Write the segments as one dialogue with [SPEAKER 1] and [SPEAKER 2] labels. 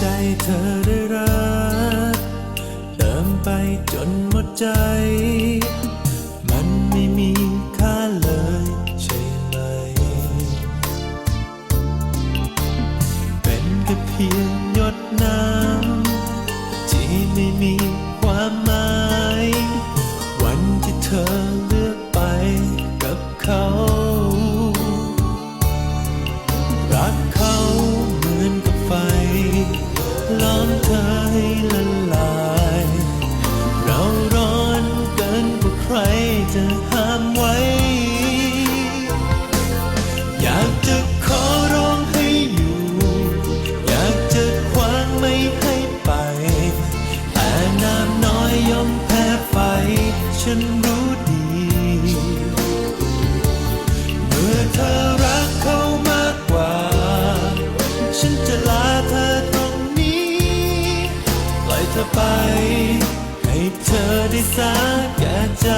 [SPEAKER 1] ใจเธอได้รักเติมไปจนหมดใจ มันไม่มีค่าเลยใช่ไหม เป็นแค่เพียง ฉันรู้ดี เมื่อเธอรักเขามากกว่า ฉันจะลาเธอตรงนี้ปล่อยเธอไป ให้เธอได้สาแก่ใจ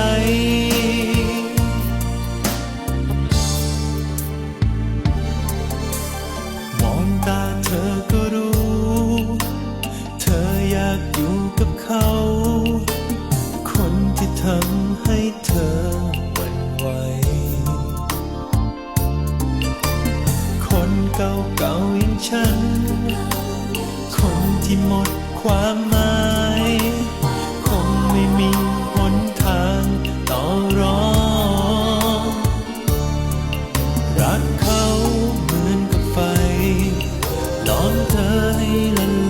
[SPEAKER 1] มองตาเธอก็รู้ เธออยากอยู่กับเขา ให้เธอหวั่นไหว คนเก่าๆอย่างฉัน คนที่หมดความหมาย คงไม่มีหนทางต่อรองรักเขาเหมือนกับไฟล้อมเธอให้ละ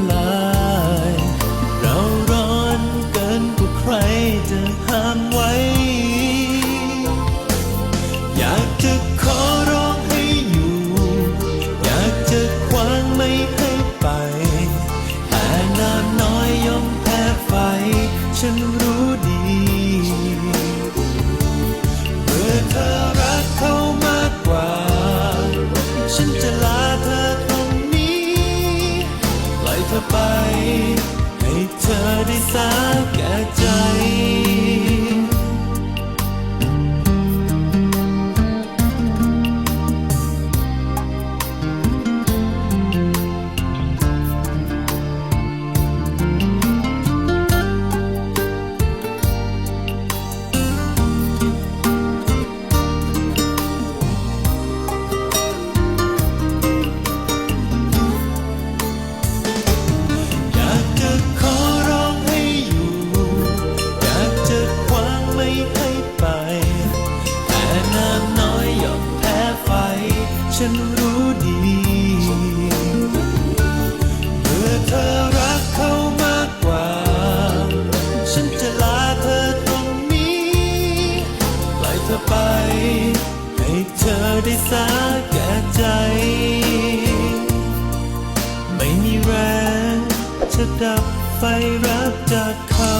[SPEAKER 1] อ ฉันรู้ดี เมื่อเธอรักเขามากกว่า ฉันจะลาเธอตรงนี้ปล่อยเธอไป ให้เธอได้สาแก่ใจ ไม่มีแรงจะดับไฟรักจากเขา